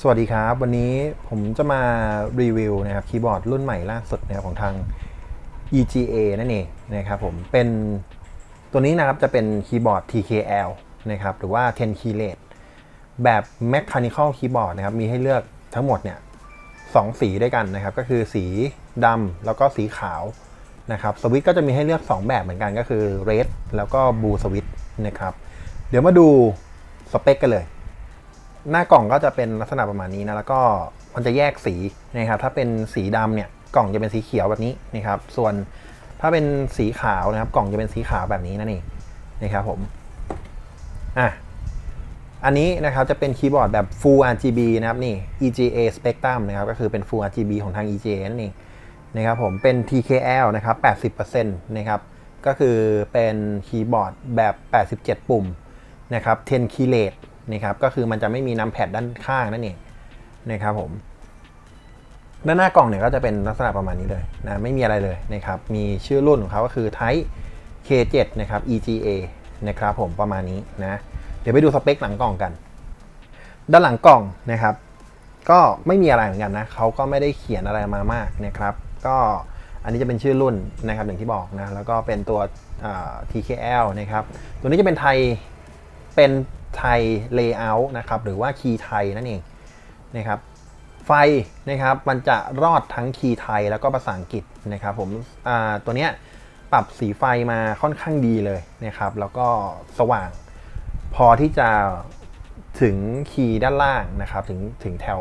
สวัสดีครับ วันนี้ผมจะมารีวิวนะครับคีย์บอร์ดรุ่นใหม่ล่าสุดนะครับของทาง EGA นั่นเองนะครับผมเป็นตัวนี้นะครับจะเป็นคีย์บอร์ด TKL นะครับหรือว่า 10 key rate แบบ mechanical keyboard นะครับมีให้เลือกทั้งหมดเนี่ยสองสีด้วยกันนะครับ ก็คือสีดำแล้วก็สีขาวนะครับสวิตก็จะมีให้เลือก 2 แบบเหมือนกันก็คือ red แล้วก็ blue switch นะครับเดี๋ยวมาดูสเปคกันเลย หน้ากล่องก็จะเป็นลักษณะประมาณนี้นะแล้วก็มันจะแยกสีนะครับถ้าเป็นสีดำเนี่ยกล่องจะเป็นสีเขียวแบบนี้นะครับส่วนถ้าเป็นสีขาวนะครับ กล่องจะเป็นสีขาวแบบนี้นั่นเองนะครับผมอะอันนี้นะครับจะเป็นคีย์บอร์ดแบบ Full RGB นะครับนี่ EGA Spectrum นะครับก็คือเป็น Full RGB ของทาง EGA นั่นเองนะครับผมเป็น TKL นะครับ 80%นะครับก็คือเป็นคีย์บอร์ดแบบ 87 ปุ่มนะครับ10 key rate นะครับก็คือมันจะไม่มีนัมแพดด้านข้างนั่นเองนะครับผมด้านหน้ากล่องเนี่ยก็จะเป็นลักษณะประมาณนี้เลยนะไม่มีอะไรเลยนะครับมีชื่อรุ่นของเขาก็คือ Type K7 นะครับ EGA นะครับผมประมาณนี้นะเดี๋ยวไปดูสเปคหลังกล่องกัน ด้านหลังกล่องนะครับ ก็ไม่มีอะไรเหมือนกันนะเขาก็ไม่ได้เขียนอะไรมามากนะครับ ก็อันนี้จะเป็นชื่อรุ่นนะครับอย่างที่บอกนะแล้วก็เป็นตัว TKL นะครับตัวนี้จะเป็นไทยเป็น ไทย Layout นะครับหรือว่าคีย์ไทยนั่นเองนะครับไฟนะครับมันจะรอดทั้งคีย์ไทยแล้วก็ภาษาอังกฤษนะครับผมตัวเนี้ยปรับสีไฟมาค่อนข้างดีเลยนะครับ แล้วก็สว่าง พอที่จะถึงคีย์ด้านล่างนะครับ ถึงถึงแถว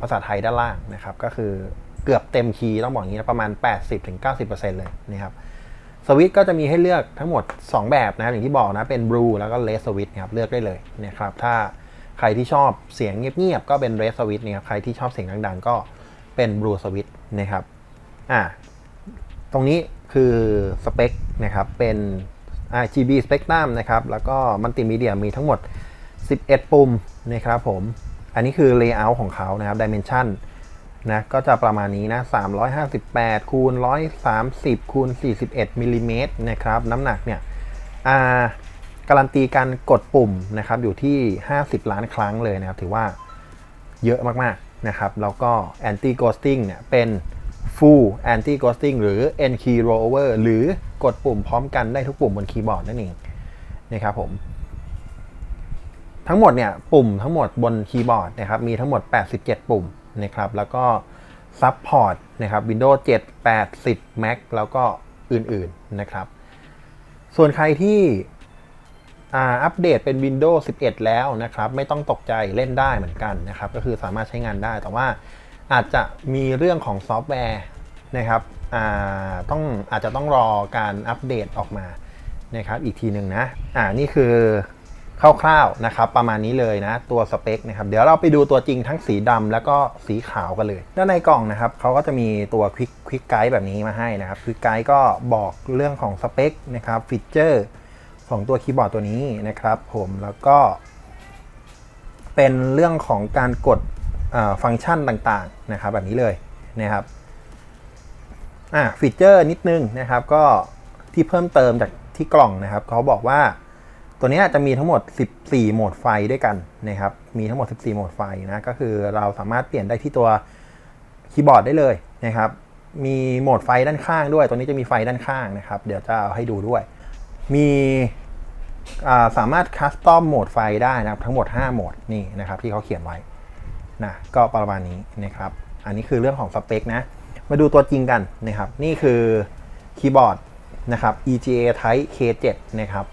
ภาษาไทยด้านล่างนะครับ ก็คือเกือบเต็มคีย์ต้องบอกอย่างนี้นะประมาณ 80-90%เลยนะครับ สวิตก็จะมีให้เลือกทั้งหมด 2 แบบนะครับอย่างที่บอกนะเป็น blue แล้วก็ red switch นะครับเลือกได้เลยนะครับถ้าใครที่ชอบเสียงเงียบๆก็เป็น red switch นะครับใครที่ชอบเสียงดังๆ ก็เป็น blue switch นะครับอ่าตรงนี้คือสเปคนะครับเป็น RGB Spectrum นะครับแล้วก็มัลติมีเดียมีทั้งหมด 11 ปุ่มนะครับผม อันนี้คือ Layout ของเขานะครับ Dimension นะก็จะประมาณนี้นะ 358 คูณ 130 คูณ 41มิลลิเมตรนะครับ น้ำหนักเนี่ยอ่าการันตีการกดปุ่มนะครับอยู่ที่ 50 ล้านครั้งเลยนะครับ ถือว่าเยอะมากๆนะครับ แล้วก็ anti ghosting เนี่ยเป็น full anti ghosting หรือ n key rollover หรือกดปุ่มพร้อมกันได้ทุกปุ่มบนคีย์บอร์ดนั่นเองนะครับผม ทั้งหมดเนี่ยปุ่มทั้งหมดบนคีย์บอร์ดนะครับมีทั้งหมด 87 ปุ่ม นะครับแล้วก็ซัพพอร์ตนะครับ Windows 7 8 10 Mac แล้วก็อื่นๆนะครับ ส่วนใครที่อัปเดตเป็น Windows 11 แล้วนะครับ ไม่ต้องตกใจเล่นได้เหมือนกันนะครับ ก็คือสามารถใช้งานได้ แต่ว่าอาจจะมีเรื่องของซอฟต์แวร์นะครับอ่าต้องอาจจะต้องรอการอัปเดตออกมานะครับ อีกทีหนึ่งนะ อ่านี่คือ คร่าวๆนะครับประมาณนี้เลยนะตัวสเปคนะครับเดี๋ยวเราไปดูตัวจริงทั้งสีดำแล้วก็สีขาวกันเลย ด้านในกล่องนะครับเขาก็จะมีตัวควิกควิกไกด์แบบนี้มาให้นะครับควิกไกด์ก็บอกเรื่องของสเปคนะครับฟีเจอร์ของตัวคีย์บอร์ดตัวนี้นะครับผมแล้วก็ เป็นเรื่องของการกดฟังก์ชันต่างๆนะครับแบบนี้เลยนะครับอ่าฟีเจอร์นิดนึงนะครับก็ที่เพิ่มเติมจากที่กล่องนะครับเขาบอกว่า ตัวนี้จะมีทั้งหมด 14 โหมดไฟด้วยกันนะครับ มีทั้งหมด 14 โหมดไฟนะ ก็คือเราสามารถเปลี่ยนได้ที่ตัวคีย์บอร์ดได้เลยนะครับ มีโหมดไฟด้านข้างด้วย ตัวนี้จะมีไฟด้านข้างนะครับ เดี๋ยวจะเอาให้ดูด้วย มีสามารถคัสตอมโหมดไฟได้นะครับ ทั้งหมด 5 โหมดนี่นะครับที่เขาเขียนไว้นะ ก็ประมาณนี้นะครับ อันนี้คือเรื่องของสเปคนะ มาดูตัวจริงกันนะครับ นี่คือคีย์บอร์ดนะครับ EGA Type K7 นะครับ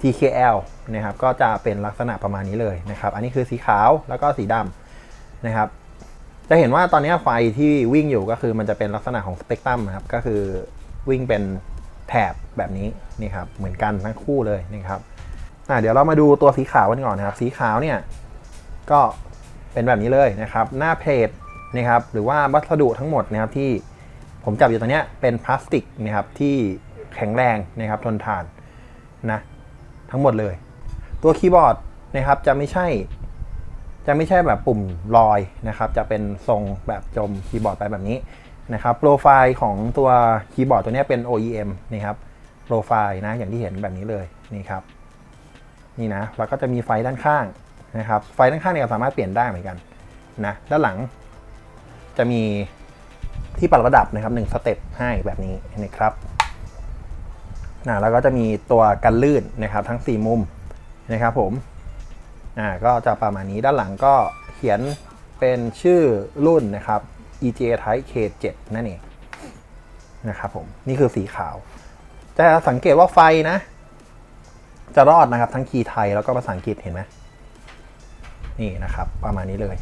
TKL นะครับก็จะเป็นลักษณะประมาณนี้เลยนะครับ อันนี้คือสีขาวแล้วก็สีดำนะครับ จะเห็นว่าตอนนี้ไฟที่วิ่งอยู่ก็คือมันจะเป็นลักษณะของสเปกตรัมนะครับ ก็คือวิ่งเป็นแถบแบบนี้นี่ครับเหมือนกันทั้งคู่เลยนะครับเดี๋ยวเรามาดูตัวสีขาวกันก่อนนะครับ สีขาวเนี่ยก็เป็นแบบนี้เลยนะครับ หน้าเพลทนะครับ หรือว่าวัสดุทั้งหมดนะครับที่ผมจับอยู่ตรงนี้เป็นพลาสติกนะครับที่แข็งแรงนะครับทนทานนะ ทั้งหมดเลย ตัวคีย์บอร์ดนะครับจะไม่ใช่ จะไม่ใช่แบบปุ่มลอยนะครับ จะเป็นทรงแบบจมคีย์บอร์ดไปแบบนี้นะครับโปรไฟล์ของตัวคีย์บอร์ดตัวนี้เป็น OEM นี่ครับโปรไฟล์นะอย่างที่เห็นแบบนี้เลยนี่ครับนี่นะแล้วก็จะมีไฟด้านข้างนะครับ ไฟด้านข้างเนี่ยสามารถเปลี่ยนได้เหมือนกันนะด้านหลัง จะมีที่ปรับระดับนะครับหนึ่งสเต็ปให้แบบนี้นะครับ นะแล้วก็จะมีตัวกันลื่นนะครับทั้ง 4 มุมนะครับผมอ่าก็จะประมาณนี้ด้านหลังก็เขียนเป็นชื่อรุ่นนะครับ EGA Type K7 นั่นเองนะครับผมนี่คือสีขาว จะสังเกตว่าไฟนะ จะรอดนะครับทั้งคีย์ไทยแล้วก็ภาษาอังกฤษเห็นไหมนี่นะครับประมาณนี้เลย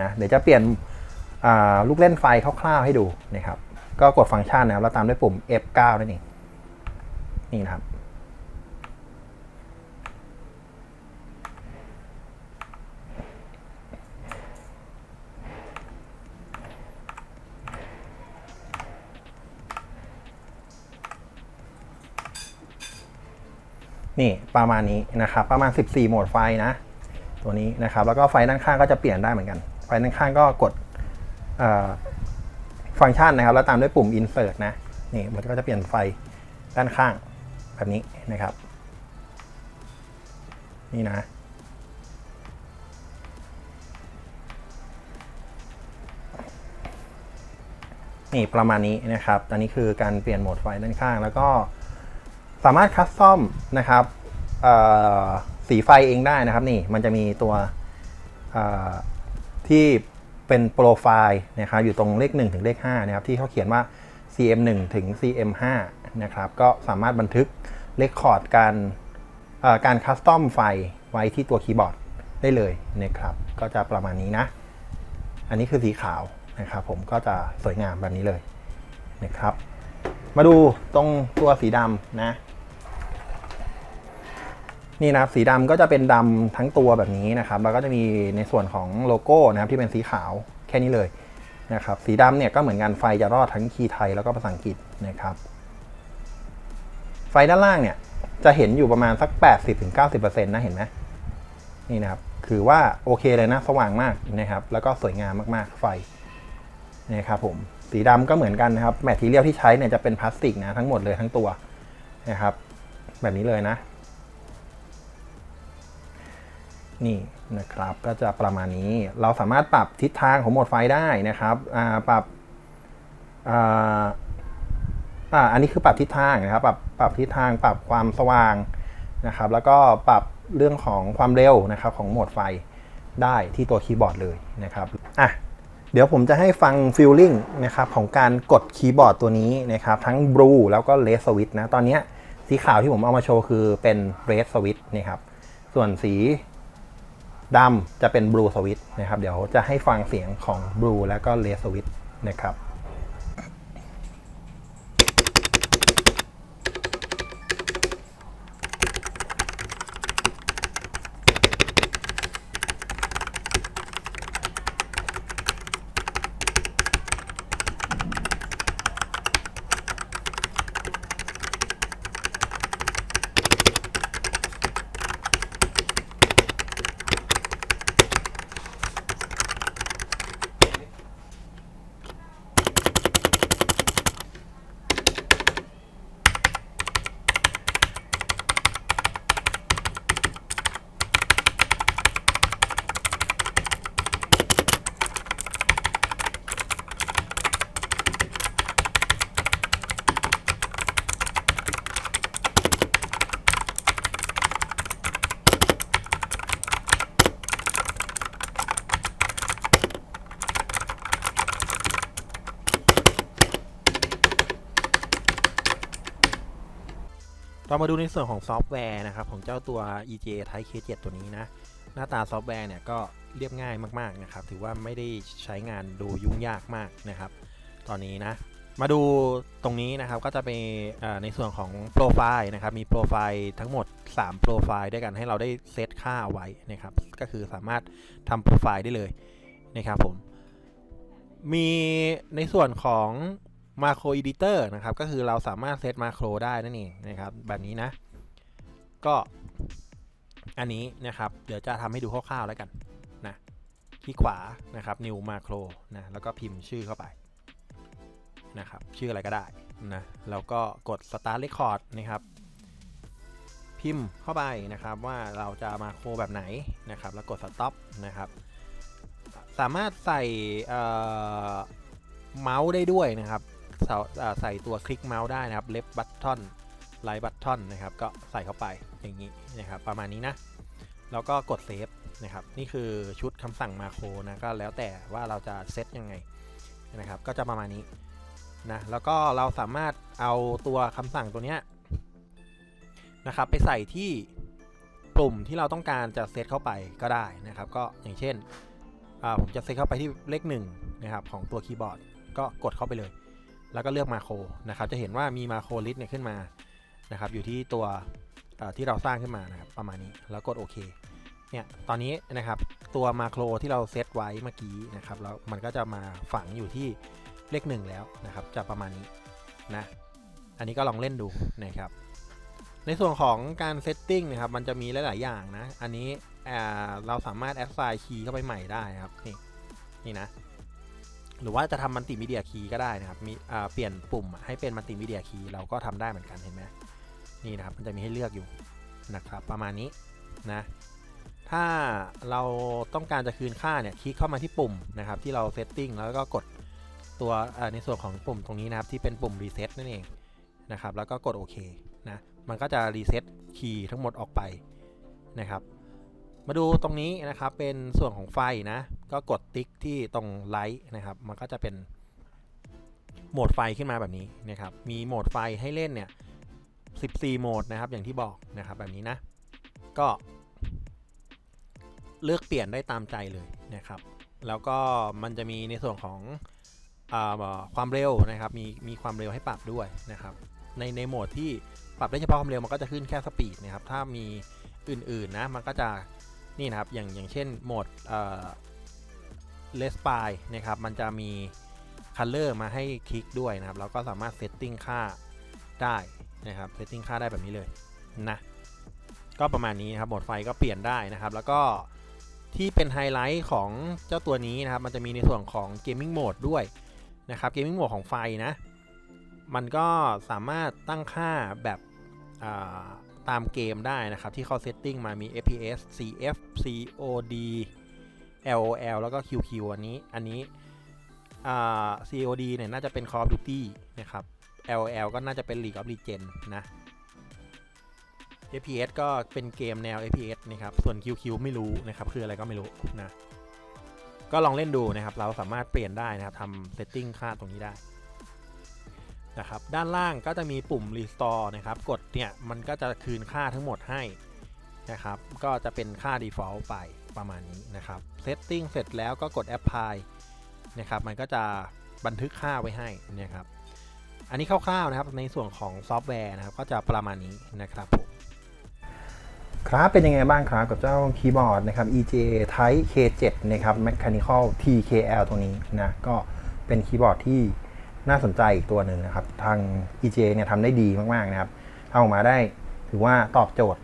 นะเดี๋ยวจะเปลี่ยนลูกเล่นไฟคร่าวๆให้ดูนะครับ ก็กดฟังก์ชันนะครับแล้วตามด้วยปุ่ม F9 นั่นเอง นี่นะครับ นี่ประมาณนี้นะครับ ประมาณ 14 โหมดไฟนะ ตัวนี้นะครับ แล้วก็ไฟด้านข้างก็จะเปลี่ยนได้เหมือนกัน ไฟด้านข้างก็กดฟังก์ชันนะครับ แล้วตามด้วยปุ่ม insert นะ นี่มันก็จะเปลี่ยนไฟด้านข้าง แบบนี้นะครับ นี่นะ นี่ประมาณนี้นะครับ อันนี้คือการเปลี่ยนโหมดไฟด้านข้าง แล้วก็สามารถคัสตอมนะครับสีไฟเองได้นะครับนี่มันจะมีตัวที่เป็นโปรไฟล์นะครับอยู่ตรงเลข 1 ถึงเลข5นะครับที่เขาเขียนว่า CM1 ถึง CM5 นะครับก็สามารถบันทึก เลคคอร์ดการการคัสตอมไฟไว้ที่ตัวคีย์บอร์ดได้เลยนะครับ ก็จะประมาณนี้นะ อันนี้คือสีขาวนะครับผมก็จะสวยงามแบบนี้เลยนะครับ มาดูตรงตัวสีดำนะ นี่นะครับสีดำก็จะเป็นดำทั้งตัวแบบนี้นะครับ แล้วก็จะมีในส่วนของโลโก้นะครับที่เป็นสีขาวแค่นี้เลยนะครับ สีดำเนี่ยก็เหมือนกันไฟจะรอดทั้งคีย์ไทยแล้วก็ภาษาอังกฤษนะครับ ไฟด้านล่างเนี่ย จะเห็นอยู่ประมาณสัก 80-90%นะเห็นไหมนี่นะครับคือว่าโอเคเลยนะสว่างมากนะครับ แล้วก็สวยงามมากๆไฟนะครับผมสีดำก็เหมือนกันนะครับแมททีเรียลที่ใช้เนี่ยจะเป็นพลาสติกนะทั้งหมดเลยทั้งตัวนะครับ แบบนี้เลยนะ นี่นะครับก็จะประมาณนี้เราสามารถปรับทิศทางของโหมดไฟได้นะครับอ่าปรับ อ่าอันนี้คือปรับทิศทางนะครับ ปรับปรับทิศทางปรับความสว่างนะครับ แล้วก็ปรับเรื่องของความเร็วนะครับของโหมดไฟได้ที่ตัวคีย์บอร์ดเลยนะครับอะเดี๋ยวผมจะให้ฟังฟิลลิ่งนะครับของการกดคีย์บอร์ดตัวนี้นะครับ ทั้ง Blue แล้วก็ Red Switch นะ ตอนนี้สีขาวที่ผมเอามาโชว์คือเป็น Red Switch นะครับ ส่วนสีดำจะเป็น Blue Switch นะครับ เดี๋ยวจะให้ฟังเสียงของ Blue แล้วก็ Red Switch นะครับ เรามาดูในส่วนของซอฟต์แวร์นะครับของเจ้าตัว EGA Type K7 ตัวนี้นะ หน้าตาซอฟต์แวร์เนี่ยก็เรียบง่ายมากๆนะครับ ถือว่าไม่ได้ใช้งานดูยุ่งยากมากนะครับ ตอนนี้นะ มาดูตรงนี้นะครับก็จะเป็นในส่วนของโปรไฟล์นะครับ มีโปรไฟล์ทั้งหมด 3 โปรไฟล์ด้วยกันให้เราได้เซตค่าเอาไว้นะครับ ก็คือสามารถทำโปรไฟล์ได้เลยนะครับผม มีในส่วนของ มาโคร Editor นะครับ ก็คือเราสามารถเซตมาโครได้นั่นเองนะครับ แบบนี้นะ ก็อันนี้นะครับ เดี๋ยวจะทำให้ดูคร่าวๆแล้วกันนะที่ขวานะครับ New Macro นะแล้วก็พิมพ์ชื่อเข้าไปนะครับ ชื่ออะไรก็ได้นะแล้วก็กด Start Record นะครับ พิมพ์เข้าไปนะครับว่าเราจะมาโครแบบไหนนะครับ แล้วกด stop นะครับ สามารถใส่เอ่อเมาส์ได้ด้วยนะครับ ใส่ตัวคลิกเมาส์ได้นะครับ left button right button นะครับก็ใส่เข้าไปอย่างนี้นะครับประมาณนี้นะ แล้วก็กดเซฟนะครับนี่คือชุดคำสั่งมาโครนะก็แล้วแต่ว่าเราจะเซตยังไงนะครับก็จะประมาณนี้นะแล้วก็เราสามารถเอาตัวคำสั่งตัวเนี้ยนะครับไปใส่ที่ปุ่มที่เราต้องการจะเซตเข้าไปก็ได้นะครับ ก็อย่างเช่นผมจะเซตเข้าไปที่เลขหนึ่งนะครับของตัวคีย์บอร์ดก็กดเข้าไปเลย แล้วก็เลือกมาโครนะครับ จะเห็นว่ามีมาโครลิสต์เนี่ยขึ้นมานะครับ อยู่ที่ตัวที่เราสร้างขึ้นมานะครับประมาณนี้แล้วกดโอเคเนี่ยตอนนี้นะครับตัวมาโครที่เราเซตไว้เมื่อกี้นะครับแล้วมันก็จะมาฝังอยู่ที่เลขหนึ่งแล้วนะครับ จะประมาณนี้นะอันนี้ก็ลองเล่นดูนะครับ ในส่วนของการเซตติ้งนะครับมันจะมีหลาย ๆ อย่างนะ อันนี้เราสามารถแอดไซน์คีย์เข้าไปใหม่ได้ครับนี่นี่นะ หรือว่าจะทำมัลติมีเดียคีย์ก็ได้นะครับมีเปลี่ยนปุ่มให้เป็นมัลติมีเดียคีย์เราก็ทำได้เหมือนกันเห็นไหมนี่นะครับมันจะมีให้เลือกอยู่นะครับประมาณนี้นะถ้าเราต้องการจะคืนค่าเนี่ยคลิกเข้ามาที่ปุ่มนะครับที่เราเซตติ้งแล้วก็กดตัวในส่วนของปุ่มตรงนี้นะครับที่เป็นปุ่มรีเซ็ตนั่นเองนะครับแล้วก็กดโอเคนะมันก็จะรีเซ็ตคีย์ทั้งหมดออกไปนะครับ มาดูตรงนี้นะครับเป็นส่วนของไฟนะ ก็กดติ๊กที่ตรงไลท์นะครับ มันก็จะเป็นโหมดไฟขึ้นมาแบบนี้นะครับ มีโหมดไฟให้เล่นเนี่ย 14 โหมดนะครับ อย่างที่บอกนะครับแบบนี้นะ ก็ เลือกเปลี่ยนได้ตามใจเลยนะครับ แล้วก็มันจะมีในส่วนของอความเร็วนะครับ มีมีความเร็วให้ปรับด้วยนะครับ ในในโหมดที่ปรับได้เฉพาะความเร็วมันก็จะขึ้นแค่สปีดนะครับ ถ้ามีอื่นๆนะ มันก็จะ นี่นะครับอย่างอย่างเช่นโหมดเลสปายนะครับมันจะมีคัลเลอร์มาให้คลิกด้วยนะครับแล้วก็สามารถเซตติ้งค่าได้นะครับเซตติ้งค่าได้แบบนี้เลยนะก็ประมาณนี้นะครับโหมดไฟก็เปลี่ยนได้นะครับ แล้วก็ที่เป็นไฮไลท์ของเจ้าตัวนี้นะครับมันจะมีในส่วนของเกมมิ่งโหมดด้วยนะครับเกมมิ่งโหมดของไฟนะ มันก็สามารถตั้งค่าแบบ ตามเกมได้นะครับที่เขาเซตติ้งมามี FPS CF COD LOL แล้วก็ QQ อันนี้อันนี้ COD เนี่ยน่าจะเป็น Call of Duty นะครับ LOL ก็น่าจะเป็น League of Legends นะ FPS ก็เป็นเกมแนว FPS นะครับ ส่วน QQ ไม่รู้นะครับ คืออะไรก็ไม่รู้นะ ก็ลองเล่นดูนะครับ เราสามารถเปลี่ยนได้นะครับทำเซตติ้งค่าตรงนี้ได้ นะครับด้านล่างก็จะมีปุ่ม restore นะครับกดเนี่ยมันก็จะคืนค่าทั้งหมดให้นะครับก็จะเป็นค่า default ไปประมาณนี้นะครับ setting เสร็จแล้วก็กด apply นะครับมันก็จะบันทึกค่าไว้ให้นะครับอันนี้คร่าวๆนะครับในส่วนของซอฟต์แวร์นะครับก็จะประมาณนี้นะครับผมครับเป็นยังไงบ้างครับกับเจ้าคีย์บอร์ดนะครับ EJA Type K7 นะครับ Mechanical TKL ตรงนี้นะก็เป็นคีย์บอร์ดที่ น่าสนใจอีกตัวหนึ่งนะครับ ทาง ej เนี่ยทำได้ดีมากๆนะครับทำออกมาได้ถือว่าตอบโจทย์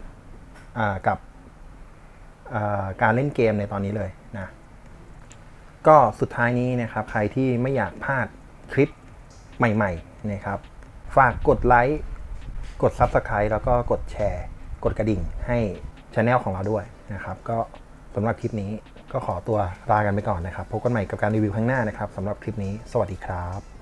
กับการเล่นเกมในตอนนี้เลยนะก็สุดท้ายนี้นะครับ ใครที่ไม่อยากพลาดคลิปใหม่ๆนะครับ ฝากกดไลค์กด Subscribe แล้วก็กดแชร์ กดกระดิ่งให้ช anel ของเราด้วยนะครับ ก็สำหรับคลิปนี้ก็ขอตัวลากันไปก่อนนะครับ พบกันใหม่กับการรีวิวครั้งหน้านะครับสำหรับคลิปนี้ สวัสดีครับ